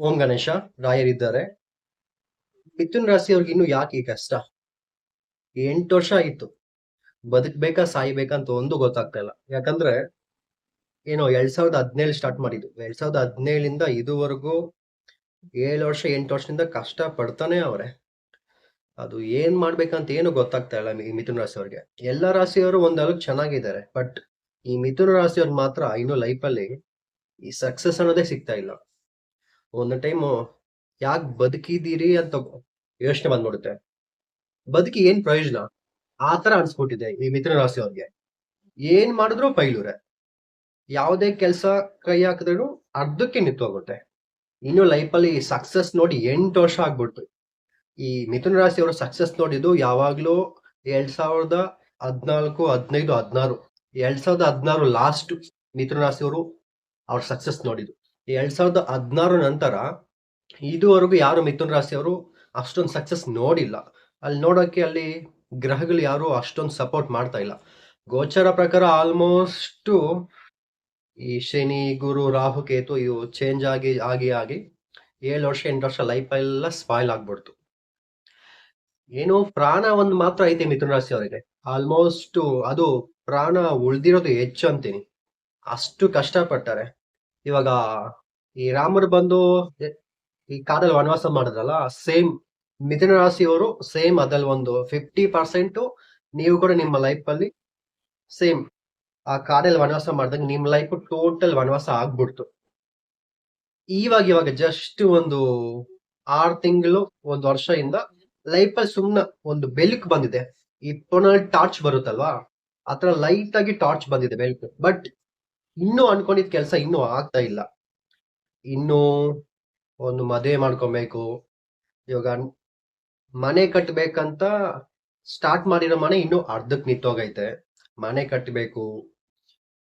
ಓಂ ಗಣೇಶ ರಾಯರಿದ್ದಾರೆ ಮಿಥುನ್ ರಾಶಿಯವ್ರಿಗೆ ಇನ್ನು ಯಾಕೆ ಈ ಕಷ್ಟ? ಎಂಟು ವರ್ಷ ಆಯಿತು. ಬದುಕ್ಬೇಕಾ, ಸಾಯ್ಬೇಕಾ ಅಂತ ಒಂದು ಗೊತ್ತಾಗ್ತಾ ಇಲ್ಲ. ಯಾಕಂದ್ರೆ, ಏನೋ ಎರಡ್ ಸಾವಿರದ ಹದಿನೇಳು ಸ್ಟಾರ್ಟ್ ಮಾಡಿದ್ದು. ಎರಡ್ ಸಾವಿರದ ಹದಿನೇಳಿಂದ ಇದುವರೆಗೂ ಏಳು ವರ್ಷ, ಎಂಟು ವರ್ಷದಿಂದ ಕಷ್ಟ ಪಡ್ತಾನೆ ಅವ್ರೆ. ಅದು ಏನ್ ಮಾಡ್ಬೇಕಂತ ಏನು ಗೊತ್ತಾಗ್ತಾ ಇಲ್ಲ ಈ ಮಿಥುನ್ ರಾಶಿಯವ್ರಿಗೆ. ಎಲ್ಲ ರಾಶಿಯವರು ಒಂದಲ್ಲೂ ಚೆನ್ನಾಗಿದ್ದಾರೆ. ಬಟ್ ಈ ಮಿಥುನ ರಾಶಿಯವ್ರು ಮಾತ್ರ ಇನ್ನು ಲೈಫಲ್ಲಿ ಈ ಸಕ್ಸಸ್ ಅನ್ನೋದೇ ಸಿಗ್ತಾ ಇಲ್ಲ. ಒಂದ್ ಟೈಮು ಯಾಕೆ ಬದುಕಿದ್ದೀರಿ ಅಂತ ಯೋಚನೆ ಬಂದ್ಬಿಡುತ್ತೆ. ಬದುಕಿ ಏನ್ ಪ್ರಯೋಜನ? ಆ ತರ ಅನ್ಸ್ಬಿಟ್ಟಿದೆ ಈ ಮಿಥುನ ರಾಶಿಯವ್ರಿಗೆ. ಏನ್ ಮಾಡಿದ್ರು ಪೈಲೂರೆ ಯಾವುದೇ ಕೆಲಸ ಕೈ ಹಾಕಿದ್ರು ಅರ್ಧಕ್ಕೆ ನಿಂತೋಗುತ್ತೆ ಇನ್ನು ಲೈಫಲ್ಲಿ ಸಕ್ಸಸ್ ನೋಡಿ ಎಂಟು ವರ್ಷ ಆಗ್ಬಿಡ್ತು. ಈ ಮಿಥುನ ರಾಶಿಯವರು ಸಕ್ಸಸ್ ನೋಡಿದ್ದು ಯಾವಾಗ್ಲೂ ಎರಡ್ ಸಾವಿರದ ಹದ್ನಾಲ್ಕು, ಹದಿನೈದು, ಹದಿನಾರು. ಎರಡ್ ಸಾವಿರದ ಹದಿನಾರು ಲಾಸ್ಟ್ ಮಿಥುನ ರಾಶಿಯವರು ಅವ್ರ ಸಕ್ಸಸ್ ನೋಡಿದ್ದು. ಎರಡ್ ಸಾವಿರದ ಹದಿನಾರು ನಂತರ ಇದುವರೆಗೂ ಯಾರು ಮಿಥುನ್ ರಾಶಿಯವರು ಅಷ್ಟೊಂದು ಸಕ್ಸಸ್ ನೋಡಿಲ್ಲ. ಅಲ್ಲಿ ನೋಡೋಕೆ ಅಲ್ಲಿ ಗ್ರಹಗಳು ಯಾರು ಅಷ್ಟೊಂದು ಸಪೋರ್ಟ್ ಮಾಡ್ತಾ ಇಲ್ಲ. ಗೋಚರ ಪ್ರಕಾರ ಆಲ್ಮೋಸ್ಟ್ ಈ ಶನಿ, ಗುರು, ರಾಹು, ಕೇತು ಇವು ಚೇಂಜ್ ಆಗಿ ಆಗಿ ಆಗಿ ಏಳು ವರ್ಷ, ಎಂಟು ವರ್ಷ ಲೈಫ್ ಎಲ್ಲ ಸ್ಪಾಯ್ಲ್ ಆಗ್ಬಿಡ್ತು. ಏನು ಪ್ರಾಣ ಒಂದು ಮಾತ್ರ ಐತೆ ಮಿಥುನ ರಾಶಿ ಅವರಿಗೆ ಆಲ್ಮೋಸ್ಟ್ ಅದು ಪ್ರಾಣ ಉಳ್ದಿರೋದು ಹೆಚ್ಚು ಅಂತೀನಿ. ಅಷ್ಟು ಕಷ್ಟಪಟ್ಟಾರೆ. ಇವಾಗ ಈ ರಾಮರು ಬಂದು ಈ ಕಾಡಲ್ಲಿ ವನವಾಸ ಮಾಡಿದ್ರಲ್ಲ ಸೇಮ್ ಮಿಥುನ ರಾಶಿಯವರು ಸೇಮ್ ಅದ್ರಲ್ಲಿ ಒಂದು ಫಿಫ್ಟಿ ಪರ್ಸೆಂಟ್ ನೀವು ಕೂಡ ನಿಮ್ಮ ಲೈಫ್ ಅಲ್ಲಿ ಸೇಮ್ ಆ ಕಾಡಲ್ಲಿ ವನವಾಸ ಮಾಡಿದಾಗ ನಿಮ್ಮ ಲೈಫ್ ಟೋಟಲ್ ವನವಾಸ ಆಗ್ಬಿಡ್ತು. ಇವಾಗ ಇವಾಗ ಜಸ್ಟ್ ಒಂದು ಆರು ತಿಂಗಳು, ಒಂದು ವರ್ಷದಿಂದ ಲೈಫ್ ಅಲ್ಲಿ ಸುಮ್ನೆ ಒಂದು ಬೆಳಕು ಬಂದಿದೆ. ಈ ಪುನಃ ಟಾರ್ಚ್ ಬರುತ್ತಲ್ವಾ ಆತರ ಲೈಟ್ ಆಗಿ ಟಾರ್ಚ್ ಬಂದಿದೆ ಬೆಳಕು. ಬಟ್ ಇನ್ನೂ ಅನ್ಕೊಂಡಿದ್ ಕೆಲಸ ಇನ್ನೂ ಆಗ್ತಾ ಇಲ್ಲ. ಇನ್ನು ಒಂದು ಮದುವೆ ಮಾಡ್ಕೊಬೇಕು. ಇವಾಗ ಮನೆ ಕಟ್ಟಬೇಕಂತ ಸ್ಟಾರ್ಟ್ ಮಾಡಿರೋ ಮನೆ ಇನ್ನೂ ಅರ್ಧಕ್ಕೆ ನಿಂತೋಗೈತೆ. ಮನೆ ಕಟ್ಟಬೇಕು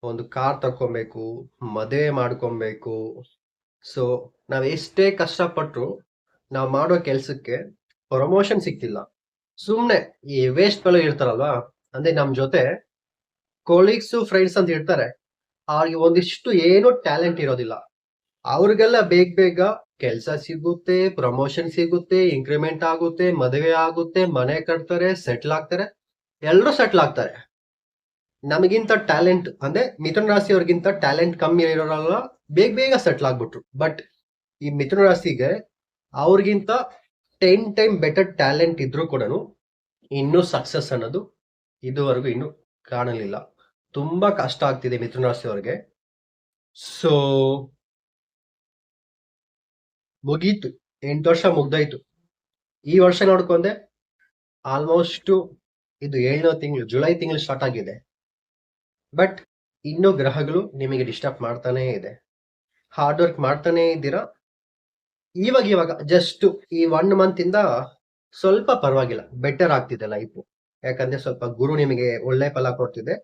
ಒಂದು ಕಾರ್ ತಕೊಬೇಕು ಮದುವೆ ಮಾಡ್ಕೊಬೇಕು. ಸೊ ನಾವ್ ಎಷ್ಟೇ ಕಷ್ಟಪಟ್ರು ನಾವ್ ಮಾಡೋ ಕೆಲ್ಸಕ್ಕೆ ಪ್ರಮೋಷನ್ ಸಿಗ್ತಿಲ್ಲ. ಸುಮ್ನೆ ಈ ವೇಸ್ಟ್ಗಳು ಇರ್ತಾರಲ್ವಾ ಅಂದ್ರೆ ನಮ್ ಜೊತೆ ಕೋಲೀಗ್ಸ್ ಫ್ರೆಂಡ್ಸ್ ಅಂತ ಇರ್ತಾರೆ. ಅವ್ರಿಗೆ ಒಂದಿಷ್ಟು ಏನು ಟ್ಯಾಲೆಂಟ್ ಇರೋದಿಲ್ಲ. ಅವ್ರಿಗೆಲ್ಲ ಬೇಗ ಬೇಗ ಕೆಲಸ ಸಿಗುತ್ತೆ ಪ್ರಮೋಷನ್ ಸಿಗುತ್ತೆ ಇನ್ಕ್ರಿಮೆಂಟ್ ಆಗುತ್ತೆ, ಮದುವೆ ಆಗುತ್ತೆ, ಮನೆ ಕಟ್ತಾರೆ ಸೆಟ್ಲ್ ಆಗ್ತಾರೆ ಎಲ್ಲರೂ ಸೆಟ್ಲ್ ಆಗ್ತಾರೆ. ನಮಗಿಂತ ಟ್ಯಾಲೆಂಟ್ ಅಂದ್ರೆ ಮಿಥುನ ರಾಶಿಯವ್ರಿಗಿಂತ ಟ್ಯಾಲೆಂಟ್ ಕಮ್ಮಿ ಇರೋರಲ್ಲ ಬೇಗ ಬೇಗ ಸೆಟ್ಲ್ ಆಗ್ಬಿಟ್ರು. ಬಟ್ ಈ ಮಿಥುನ ರಾಶಿಗೆ ಅವ್ರಿಗಿಂತ ಟೆನ್ ಟೈಮ್ ಬೆಟರ್ ಟ್ಯಾಲೆಂಟ್ ಇದ್ರೂ ಕೂಡ ಇನ್ನೂ ಸಕ್ಸಸ್ ಅನ್ನೋದು ಇದುವರೆಗೂ ಇನ್ನೂ ಕಾಣಲಿಲ್ಲ. ತುಂಬಾ ಕಷ್ಟ ಆಗ್ತಿದೆ ಮಿಥುನ ರಾಶಿಯವರಿಗೆ ಸೊ ಮುಗೀತು. ಎಂಟು ವರ್ಷ ಮುಗ್ದಾಯ್ತು. ಈ ವರ್ಷ ನೋಡ್ಕೊಂಡೆ ಆಲ್ಮೋಸ್ಟ್ ಇದು ಏಳನೇ ತಿಂಗಳು, ಜುಲೈ ತಿಂಗಳು ಸ್ಟಾರ್ಟ್ ಆಗಿದೆ. ಬಟ್ ಇನ್ನೂ ಗ್ರಹಗಳು ನಿಮಗೆ ಡಿಸ್ಟರ್ಬ್ ಮಾಡ್ತಾನೆ ಇದೆ. ಹಾರ್ಡ್ ವರ್ಕ್ ಮಾಡ್ತಾನೆ ಇದ್ದೀರಾ? ಇವಾಗ ಇವಾಗ ಜಸ್ಟ್ ಈ ಒನ್ ಮಂತ್ ಇಂದ ಸ್ವಲ್ಪ ಪರವಾಗಿಲ್ಲ. ಬೆಟರ್ ಆಗ್ತಿದೆ ಲೈಫ್ ಯಾಕಂದ್ರೆ ಸ್ವಲ್ಪ ಗುರು ನಿಮಗೆ ಒಳ್ಳೆ ಫಲ ಕೊಡ್ತಿದೆ.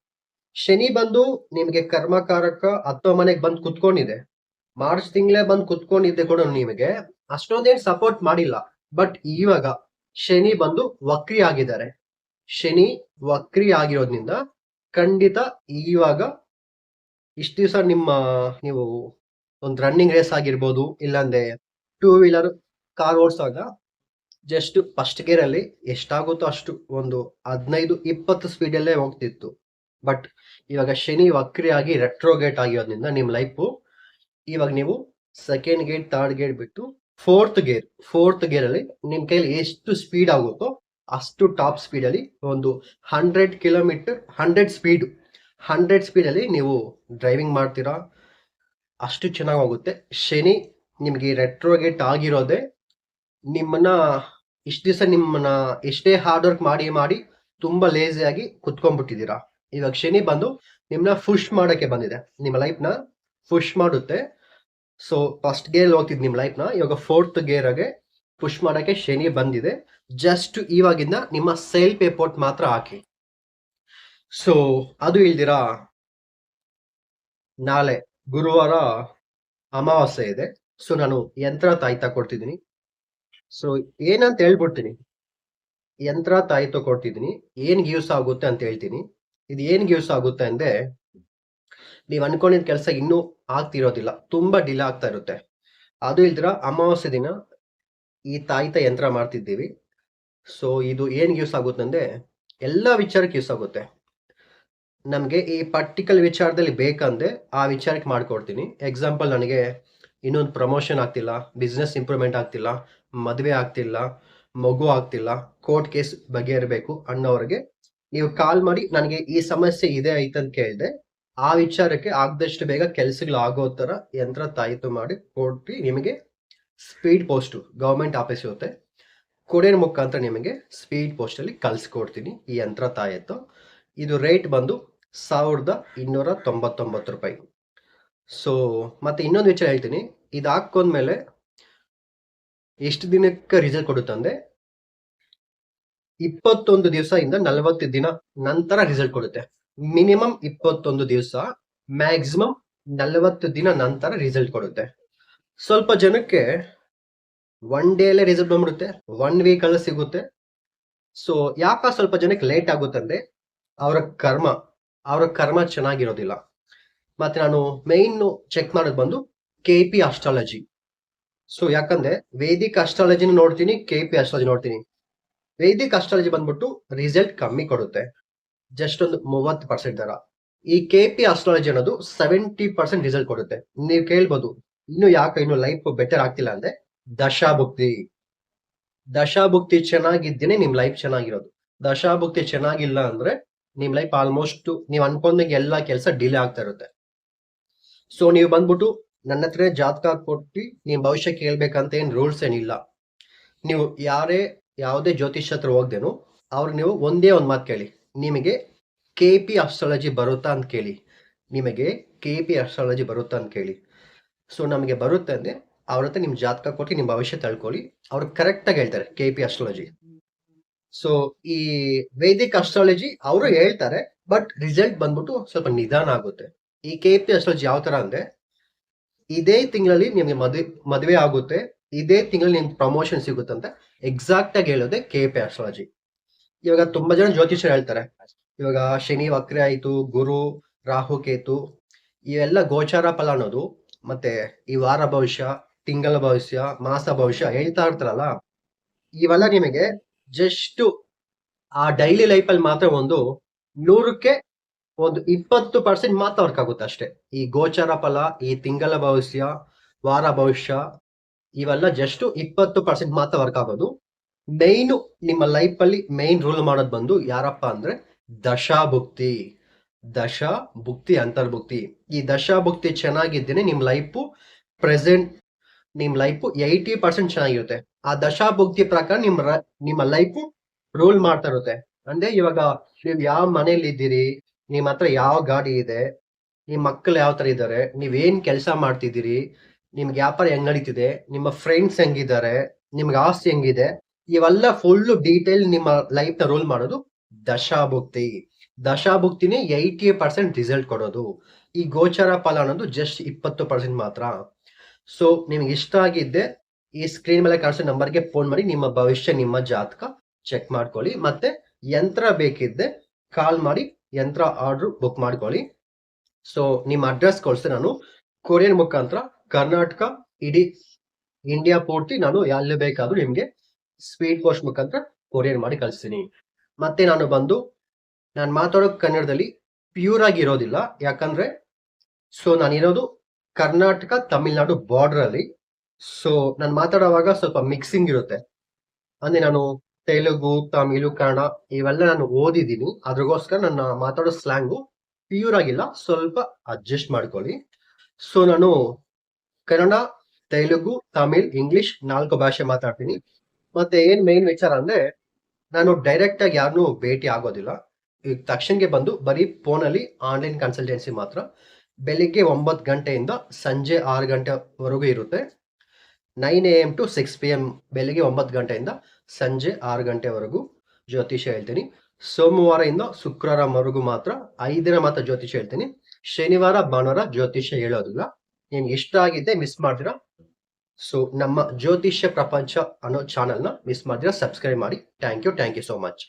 ಶನಿ ಬಂದು ನಿಮಗೆ ಕರ್ಮಕಾರಕ ಅಥವಾ ಮನೆಗೆ ಬಂದು ಕುತ್ಕೊಂಡಿದೆ. ಮಾರ್ಚ್ ತಿಂಗಳೇ ಬಂದು ಕುತ್ಕೊಂಡಿದ್ದೆ ಕೂಡ ನಿಮಗೆ. ಅಷ್ಟೊಂದೇನ್ ಸಪೋರ್ಟ್ ಮಾಡಿಲ್ಲ. ಬಟ್ ಇವಾಗ ಶನಿ ಬಂದು ವಕ್ರಿ ಆಗಿದ್ದಾರೆ. ಶನಿ ವಕ್ರಿ ಆಗಿರೋದ್ರಿಂದ ಖಂಡಿತ ಇವಾಗ ಇಷ್ಟು ದಿವಸ ನಿಮ್ಮ, ನೀವು ಒಂದು ರನ್ನಿಂಗ್ ರೇಸ್ ಆಗಿರ್ಬೋದು, ಇಲ್ಲಾಂದ್ರೆ ಟೂ ವೀಲರ್ ಕಾರ್ ಓಡಿಸುವಾಗ ಜಸ್ಟ್ ಫಸ್ಟ್ ಗೇರ್ ಅಲ್ಲಿ ಎಷ್ಟಾಗುತ್ತೋ ಅಷ್ಟು ಒಂದು ಹದಿನೈದು, ಇಪ್ಪತ್ತು ಸ್ಪೀಡಲ್ಲೇ ಹೋಗ್ತಿತ್ತು. ಬಟ್ ಇವಾಗ ಶನಿ ವಕ್ರಿಯಾಗಿ ರೆಟ್ರೋಗೇಟ್ ಆಗಿರೋದ್ರಿಂದ ನಿಮ್ಮ ಲೈಫು ಇವಾಗ ನೀವು ಸೆಕೆಂಡ್ ಗೇರ್ ಥರ್ಡ್ ಗೇರ್ ಬಿಟ್ಟು ಫೋರ್ತ್ ಗೇರ್ ಫೋರ್ತ್ ಗೇರ್ ಅಲ್ಲಿ ನಿಮ್ ಕೈಲಿ ಎಷ್ಟು ಸ್ಪೀಡ್ ಆಗುತ್ತೋ ಅಷ್ಟು ಟಾಪ್ ಸ್ಪೀಡ್ ಅಲ್ಲಿ ಒಂದು hundred kilometre hundred speed hundred speed ಅಲ್ಲಿ ನೀವು ಡ್ರೈವಿಂಗ್ ಮಾಡ್ತೀರಾ, ಅಷ್ಟು ಚೆನ್ನಾಗಿ ಹೋಗುತ್ತೆ. ಶನಿ ನಿಮಗೆ ರೆಟ್ರೋಗೇಟ್ ಆಗಿರೋದೆ ನಿಮ್ಮನ್ನ ಇಷ್ಟು ದಿವಸ ನಿಮ್ಮನ್ನ ಎಷ್ಟೇ ಹಾರ್ಡ್ ವರ್ಕ್ ಮಾಡಿ ಮಾಡಿ ತುಂಬಾ ಲೇಸಿಯಾಗಿ ಕುತ್ಕೊಂಡ್ಬಿಟ್ಟಿದ್ದೀರಾ. ಇವಾಗ ಶನಿ ಬಂದು ನಿಮ್ನ ಫುಶ್ ಮಾಡಕ್ಕೆ ಬಂದಿದೆ. ನಿಮ್ಮ ಲೈಫ್ನ ಫುಶ್ ಮಾಡುತ್ತೆ. ಸೊ ಫಸ್ಟ್ ಗೇರ್ ಹೋಗ್ತಿದ್ ನಿಮ್ಮ ಲೈಫ್ನ ಇವಾಗ ಫೋರ್ತ್ ಆಗಿ ಪುಷ್ ಮಾಡಕ್ಕೆ ಶನಿ ಬಂದಿದೆ. ಜಸ್ಟ್ ಇವಾಗಿಂದ ನಿಮ್ಮ ಸೆಲ್ಫ್ ಪೇಪೋರ್ಟ್ ಮಾತ್ರ ಹಾಕಿ. ಸೊ ಅದು ಇಲ್ದಿರಾ ನಾಳೆ ಗುರುವಾರ ಅಮಾವಾಸ್ಯೆ ಇದೆ. ಸೊ ನಾನು ಯಂತ್ರ ತಾಯ್ತಾ ಕೊಡ್ತಿದ್ದೀನಿ. ಸೊ ಏನಂತ ಹೇಳ್ಬಿಡ್ತೀನಿ. ಯಂತ್ರ ತಾಯ್ತ ಕೊಡ್ತಿದ್ದೀನಿ. ಏನ್ ಯೂಸ್ ಆಗುತ್ತೆ ಅಂತ ಹೇಳ್ತೀನಿ. ಇದು ಏನ್ ಯೂಸ್ ಆಗುತ್ತೆ ಅಂದ್ರೆ ನೀವು ಅನ್ಕೊಂಡಿದ್ ಕೆಲಸ ಇನ್ನೂ ಆಗ್ತಿರೋದಿಲ್ಲ, ತುಂಬಾ ಡಿಲೇ ಆಗ್ತಾ ಇರುತ್ತೆ. ಅದು ಇಲ್ದಿರ ಅಮಾವಾಸ್ಯೆ ದಿನ ಈ ತಾಯಿತ ಯಂತ್ರ ಮಾಡ್ತಿದ್ದೀವಿ. ಸೊ ಇದು ಏನ್ ಯೂಸ್ ಆಗುತ್ತೆ ಅಂದ್ರೆ ಎಲ್ಲ ವಿಚಾರಕ್ಕೆ ಯೂಸ್ ಆಗುತ್ತೆ. ನಮಗೆ ಈ ಪರ್ಟಿಕ್ಯುಲರ್ ವಿಚಾರದಲ್ಲಿ ಬೇಕಂದ್ರೆ ಆ ವಿಚಾರಕ್ಕೆ ಮಾಡ್ಕೊಡ್ತೀನಿ. ಎಕ್ಸಾಂಪಲ್ ನನಗೆ ಇನ್ನೊಂದು ಪ್ರಮೋಷನ್ ಆಗ್ತಿಲ್ಲ ಬಿಸ್ನೆಸ್ ಇಂಪ್ರೂವ್ಮೆಂಟ್ ಆಗ್ತಿಲ್ಲ, ಮದುವೆ ಆಗ್ತಿಲ್ಲ, ಮಗು ಆಗ್ತಿಲ್ಲ ಕೋರ್ಟ್ ಕೇಸ್ ಬಗೆಹರಬೇಕು ಅನ್ನೋರಿಗೆ ನೀವು ಕಾಲ್ ಮಾಡಿ, ನನಗೆ ಈ ಸಮಸ್ಯೆ ಇದೆ ಅಂತ ಕೇಳಿದೆ. ಆ ವಿಚಾರಕ್ಕೆ ಆಗದಷ್ಟು ಬೇಗ ಕೆಲಸಗಳು ಆಗೋ ತರ ಯಂತ್ರ ತಾಯಿತು ಮಾಡಿ ಕೊಟ್ಟು ನಿಮಗೆ ಸ್ಪೀಡ್ ಪೋಸ್ಟ್ ಗೌರ್ಮೆಂಟ್ ಆಫೀಸ್ ಇರುತ್ತೆ ಕೊಡೇರ್ ಮುಖಾಂತರ ನಿಮಗೆ ಸ್ಪೀಡ್ ಪೋಸ್ಟ್ ಅಲ್ಲಿ ಕಳ್ಸಿಕೊಡ್ತೀನಿ ಈ ಯಂತ್ರ ತಾಯಿತು. ಇದು ರೇಟ್ ಬಂದು ಸಾವಿರದ ಇನ್ನೂರ ತೊಂಬತ್ತೊಂಬತ್ತು ರೂಪಾಯಿ. ಸೊ ಮತ್ತೆ ಇನ್ನೊಂದು ವಿಚಾರ ಹೇಳ್ತೀನಿ. ಇದು ಹಾಕೊಂಡ್ಮೇಲೆ ಎಷ್ಟು ದಿನಕ್ಕೆ ರಿಸಲ್ಟ್ ಕೊಡುತ್ತಂದ್ರೆ ಇಪ್ಪತ್ತೊಂದು ದಿವಸ ಇಂದ ನಲವತ್ತು ದಿನ ನಂತರ ರಿಸಲ್ಟ್ ಕೊಡುತ್ತೆ. ಮಿನಿಮಮ್ ಇಪ್ಪತ್ತೊಂದು ದಿವಸ ಮ್ಯಾಕ್ಸಿಮಮ್ ನಲವತ್ತು ದಿನ ನಂತರ ರಿಸಲ್ಟ್ ಕೊಡುತ್ತೆ. ಸ್ವಲ್ಪ ಜನಕ್ಕೆ ಒನ್ ಡೇ ಅಲ್ಲೇ ರಿಸಲ್ಟ್ ಬಂದ್ಬಿಡುತ್ತೆ. ಒನ್ ವೀಕ್ ಅಲ್ಲೇ ಸಿಗುತ್ತೆ. ಸೊ ಯಾಕ ಸ್ವಲ್ಪ ಜನಕ್ಕೆ ಲೇಟ್ ಆಗುತ್ತಂದ್ರೆ ಅವರ ಕರ್ಮ ಅವರ ಕರ್ಮ ಚೆನ್ನಾಗಿರೋದಿಲ್ಲ. ಮತ್ತೆ ನಾನು ಮೇನ್ ಚೆಕ್ ಮಾಡೋದು ಬಂದು ಕೆ ಪಿ ಅಸ್ಟ್ರಾಲಜಿ ಸೊ ಯಾಕಂದ್ರೆ ವೇದಿಕ ಅಸ್ಟ್ರಾಲಜಿನ ನೋಡ್ತೀನಿ ಕೆ ಪಿ ಅಸ್ಟ್ರಾಲಜಿ ನೋಡ್ತೀನಿ. ವೇದಿಕ್ ಅಸ್ಟ್ರಾಲಜಿ ಬಂದ್ಬಿಟ್ಟು ರಿಸಲ್ಟ್ ಕಮ್ಮಿ ಕೊಡುತ್ತೆ. ಜಸ್ಟ್ ಒಂದು ಮೂವತ್ತು ಪರ್ಸೆಂಟ್ ತರ. ಈ ಕೆ ಪಿ ಅಸ್ಟ್ರಾಲಜಿ ಅನ್ನೋದು ಸೆವೆಂಟಿ ಪರ್ಸೆಂಟ್ ರಿಸಲ್ಟ್ ಕೊಡುತ್ತೆ. ನೀವು ಕೇಳ್ಬೋದು, ಇನ್ನು ಯಾಕೆ ಇನ್ನು ಲೈಫ್ ಬೆಟರ್ ಆಗ್ತಿಲ್ಲ ಅಂದ್ರೆ ದಶಾಭುಕ್ತಿ. ದಶಾಭುಕ್ತಿ ಚೆನ್ನಾಗಿದ್ದೇನೆ ನಿಮ್ ಲೈಫ್ ಚೆನ್ನಾಗಿರೋದು. ದಶಾಭುಕ್ತಿ ಚೆನ್ನಾಗಿಲ್ಲ ಅಂದ್ರೆ ನಿಮ್ ಲೈಫ್ ಆಲ್ಮೋಸ್ಟ್ ನೀವು ಅನ್ಕೊಂಡಂಗೆ ಎಲ್ಲಾ ಕೆಲಸ ಡಿಲೇ ಆಗ್ತಾ ಇರುತ್ತೆ. ಸೊ ನೀವು ಬಂದ್ಬಿಟ್ಟು ನನ್ನ ಹತ್ರ ಜಾತಕ ಕೊಟ್ಟು, ನಿಮ್ ಭವಿಷ್ಯ ಕೇಳ್ಬೇಕಂತ ಏನ್ ರೂಲ್ಸ್ ಏನಿಲ್ಲ. ನೀವು ಯಾರೇ ಯಾವುದೇ ಜ್ಯೋತಿಷ್ ಹತ್ರ ಹೋಗ್ದೇನು, ಅವ್ರು ನೀವು ಒಂದೇ ಒಂದು ಮಾತು ಕೇಳಿ. ನಿಮಗೆ ಕೆ ಪಿ ಅಸ್ಟ್ರಾಲಜಿ ಬರುತ್ತಾ ಅಂತ ಕೇಳಿ. ನಿಮಗೆ ಕೆ ಪಿ ಅಸ್ಟ್ರಾಲಜಿ ಬರುತ್ತಾ ಅಂತ ಕೇಳಿ. ಸೊ ನಮಗೆ ಬರುತ್ತೆ ಅಂದರೆ ಅವ್ರ ಹತ್ರ ನಿಮ್ಮ ಜಾತಕ ಕೊಟ್ಟು ನಿಮ್ಮ ಭವಿಷ್ಯ ತಳ್ಕೊಳ್ಳಿ. ಅವ್ರು ಕರೆಕ್ಟಾಗಿ ಹೇಳ್ತಾರೆ ಕೆ ಪಿ ಅಸ್ಟ್ರಾಲಜಿ ಸೊ ಈ ವೈದಿಕ ಅಸ್ಟ್ರಾಲಜಿ ಅವರು ಹೇಳ್ತಾರೆ ಬಟ್ ರಿಸಲ್ಟ್ ಬಂದ್ಬಿಟ್ಟು ಸ್ವಲ್ಪ ನಿಧಾನ ಆಗುತ್ತೆ. ಈ ಕೆ ಪಿ ಅಸ್ಟ್ರಾಲಜಿ ಯಾವ ಥರ ಅಂದರೆ, ಇದೇ ತಿಂಗಳಲ್ಲಿ ನಿಮಗೆ ಮದುವೆ ಮದುವೆ ಆಗುತ್ತೆ, ಇದೇ ತಿಂಗಳಲ್ಲಿ ನಿಮ್ಗೆ ಪ್ರಮೋಷನ್ ಸಿಗುತ್ತಂತೆ. ಎಕ್ಸಾಕ್ಟ್ ಆಗಿ ಹೇಳೋದೆ ಕೆ ಪಿ ಆಸ್ಟ್ರಾಲಜಿ ಇವಾಗ ತುಂಬಾ ಜನ ಜ್ಯೋತಿಷ್ಯರು ಹೇಳ್ತಾರೆ. ಇವಾಗ ಶನಿ, ವಕ್ರ ಆಯ್ತು, ಗುರು, ರಾಹು, ಕೇತು, ಇವೆಲ್ಲ ಗೋಚಾರ ಫಲ ಅನ್ನೋದು, ಮತ್ತೆ ಈ ವಾರ ಭವಿಷ್ಯ, ತಿಂಗಳ ಭವಿಷ್ಯ, ಮಾಸ ಭವಿಷ್ಯ ಹೇಳ್ತಾ ಇರ್ತಾರಲ್ಲ, ಇವೆಲ್ಲ ನಿಮಗೆ ಜಸ್ಟ್ ಆ ಡೈಲಿ ಲೈಫ್ ಅಲ್ಲಿ ಮಾತ್ರ ಒಂದು ನೂರಕ್ಕೆ ಒಂದು ಇಪ್ಪತ್ತು ಪರ್ಸೆಂಟ್ ಮಾತ್ರ ವರ್ಕ್ ಆಗುತ್ತೆ ಅಷ್ಟೇ. ಈ ಗೋಚಾರ ಫಲ, ಈ ತಿಂಗಳ ಭವಿಷ್ಯ, ವಾರ ಭವಿಷ್ಯ ಇವೆಲ್ಲ ಜಸ್ಟ್ ಇಪ್ಪತ್ತು ಪರ್ಸೆಂಟ್ ಮಾತ್ರ ವರ್ಕ್ ಆಗೋದು. ಮೈನ್ ನಿಮ್ಮ ಲೈಫ್ ಅಲ್ಲಿ ಮೈನ್ ರೂಲ್ ಮಾಡೋದು ಬಂದು ಯಾರಪ್ಪ ಅಂದ್ರೆ ದಶಾಭುಕ್ತಿ. ದಶ ಭುಕ್ತಿ ಅಂತರ್ಭುಕ್ತಿ. ಈ ದಶಾಭುಕ್ತಿ ಚೆನ್ನಾಗಿದ್ದೇನೆ, ನಿಮ್ ಲೈಫ್ ಪ್ರೆಸೆಂಟ್ ನಿಮ್ ಲೈಫ್ ಏಯ್ಟಿ ಪರ್ಸೆಂಟ್ ಚೆನ್ನಾಗಿರುತ್ತೆ. ಆ ದಶಾಭುಕ್ತಿ ಪ್ರಕಾರ ನಿಮ್ ನಿಮ್ಮ ಲೈಫ್ ರೂಲ್ ಮಾಡ್ತಾ ಇರುತ್ತೆ. ಅಂದ್ರೆ ಇವಾಗ ನೀವ್ ಯಾವ ಮನೇಲಿ ಇದ್ದೀರಿ ನಿಮ್ ಹತ್ರ ಯಾವ ಗಾಡಿ ಇದೆ ನಿಮ್ ಮಕ್ಕಳು ಯಾವ ತರ ಇದ್ದಾರೆ ನೀವ್ ಏನ್ ಕೆಲಸ ಮಾಡ್ತಿದ್ದೀರಿ ನಿಮ್ಗೆ ವ್ಯಾಪಾರ ಹೆಂಗ್ ನಡೀತಿದೆ, ನಿಮ್ಮ ಫ್ರೆಂಡ್ಸ್ ಹೆಂಗಿದ್ದಾರೆ, ನಿಮ್ಗೆ ಆಸ್ತಿ ಹೆಂಗಿದೆ, ಇವೆಲ್ಲ ಫುಲ್ ಡೀಟೇಲ್ ನಿಮ್ಮ ಲೈಫ್ನ ರೂಲ್ ಮಾಡೋದು ದಶಾಭುಕ್ತಿ. ದಶಾಭುಕ್ತಿನೇ ಏಯ್ಟಿ ಪರ್ಸೆಂಟ್ ರಿಸಲ್ಟ್ ಕೊಡೋದು. ಈ ಗೋಚರ ಫಲ ಅನ್ನೋದು ಜಸ್ಟ್ ಇಪ್ಪತ್ತು ಪರ್ಸೆಂಟ್ ಮಾತ್ರ. ಸೊ ನಿಮ್ಗೆ ಇಷ್ಟ ಆಗಿದ್ದೆ, ಈ ಸ್ಕ್ರೀನ್ ಮೇಲೆ ಕಾಣಿಸೋ ನಂಬರ್ಗೆ ಫೋನ್ ಮಾಡಿ, ನಿಮ್ಮ ಭವಿಷ್ಯ, ನಿಮ್ಮ ಜಾತಕ ಚೆಕ್ ಮಾಡ್ಕೊಳ್ಳಿ. ಮತ್ತೆ ಯಂತ್ರ ಬೇಕಿದ್ದೆ ಕಾಲ್ ಮಾಡಿ, ಯಂತ್ರ ಆರ್ಡರ್ ಬುಕ್ ಮಾಡ್ಕೊಳ್ಳಿ. ಸೊ ನಿಮ್ಮ ಅಡ್ರೆಸ್ ಕಳಿಸಿ ನಾನು ಕೊರಿಯರ್ ಮುಖಾಂತರ ಕರ್ನಾಟಕ, ಇಡೀ ಇಂಡಿಯಾ ಪೂರ್ತಿ ನಾನು ಎಲ್ಲಿ ಬೇಕಾದ್ರೂ ನಿಮ್ಗೆ ಸ್ಪೀಡ್ ಪೋಸ್ಟ್ ಮುಖಾಂತರ ಕೊರಿಯರ್ ಮಾಡಿ ಕಳಿಸ್ತೀನಿ. ಮತ್ತೆ ನಾನು ಬಂದು, ನಾನು ಮಾತಾಡೋ ಕನ್ನಡದಲ್ಲಿ ಪ್ಯೂರ್ ಆಗಿ ಇರೋದಿಲ್ಲ. ಯಾಕಂದ್ರೆ ಸೊ ನಾನಿರೋದು ಕರ್ನಾಟಕ, ತಮಿಳ್ನಾಡು ಬಾರ್ಡರ್ ಅಲ್ಲಿ. ಸೊ ನಾನು ಮಾತಾಡುವಾಗ ಸ್ವಲ್ಪ ಮಿಕ್ಸಿಂಗ್ ಇರುತ್ತೆ. ಅಂದ್ರೆ ನಾನು ತೆಲುಗು, ತಮಿಳು, ಕನ್ನಡ ಇವೆಲ್ಲ ನಾನು ಓದಿದ್ದೀನಿ. ಅದ್ರಗೋಸ್ಕರ ನನ್ನ ಮಾತಾಡೋ ಸ್ಲ್ಯಾಂಗು ಪ್ಯೂರ್ ಆಗಿಲ್ಲ. ಸ್ವಲ್ಪ ಅಡ್ಜಸ್ಟ್ ಮಾಡ್ಕೊಳ್ಳಿ. ಸೊ ನಾನು ಕನ್ನಡ, ತೆಲುಗು, ತಮಿಳ್, ಇಂಗ್ಲಿಷ್ ನಾಲ್ಕು ಭಾಷೆ ಮಾತಾಡ್ತೀನಿ. ಮತ್ತೆ ಏನ್ ಮೇನ್ ವಿಚಾರ ಅಂದ್ರೆ, ನಾನು ಡೈರೆಕ್ಟ್ ಆಗಿ ಯಾರನ್ನೂ ಭೇಟಿ ಆಗೋದಿಲ್ಲ. ಈಗ ತಕ್ಷಣಕ್ಕೆ ಬಂದು ಬರೀ ಫೋನಲ್ಲಿ ಆನ್ಲೈನ್ ಕನ್ಸಲ್ಟೆನ್ಸಿ ಮಾತ್ರ. ಬೆಳಿಗ್ಗೆ ಒಂಬತ್ತು ಗಂಟೆಯಿಂದ ಸಂಜೆ ಆರು ಗಂಟೆವರೆಗೂ ಇರುತ್ತೆ. Nine A M to six P M ಬೆಳಿಗ್ಗೆ ಒಂಬತ್ತು ಗಂಟೆಯಿಂದ ಸಂಜೆ ಆರು ಗಂಟೆವರೆಗೂ ಜ್ಯೋತಿಷ್ಯ ಹೇಳ್ತೀನಿ. ಸೋಮವಾರದಿಂದ ಶುಕ್ರವಾರವರೆಗೂ ಮಾತ್ರ ಐದಿನ ಮಾತ್ರ ಜ್ಯೋತಿಷ್ಯ ಹೇಳ್ತೀನಿ. ಶನಿವಾರ, ಭಾನುವಾರ ಜ್ಯೋತಿಷ್ಯ ಹೇಳೋದಿಲ್ಲ. ನಿಮ್ಗೆ ಇಷ್ಟ ಆಗಿದ್ದೆ ಮಿಸ್ ಮಾಡ್ತೀರಾ ಸೊ ನಮ್ಮ ಜ್ಯೋತಿಷ್ಯ ಪ್ರಪಂಚ ಅನ್ನೋ ಚಾನಲ್ನ ಮಿಸ್ ಮಾಡಿದ್ರೆ ಸಬ್ಸ್ಕ್ರೈಬ್ ಮಾಡಿ. Thank you thank you so much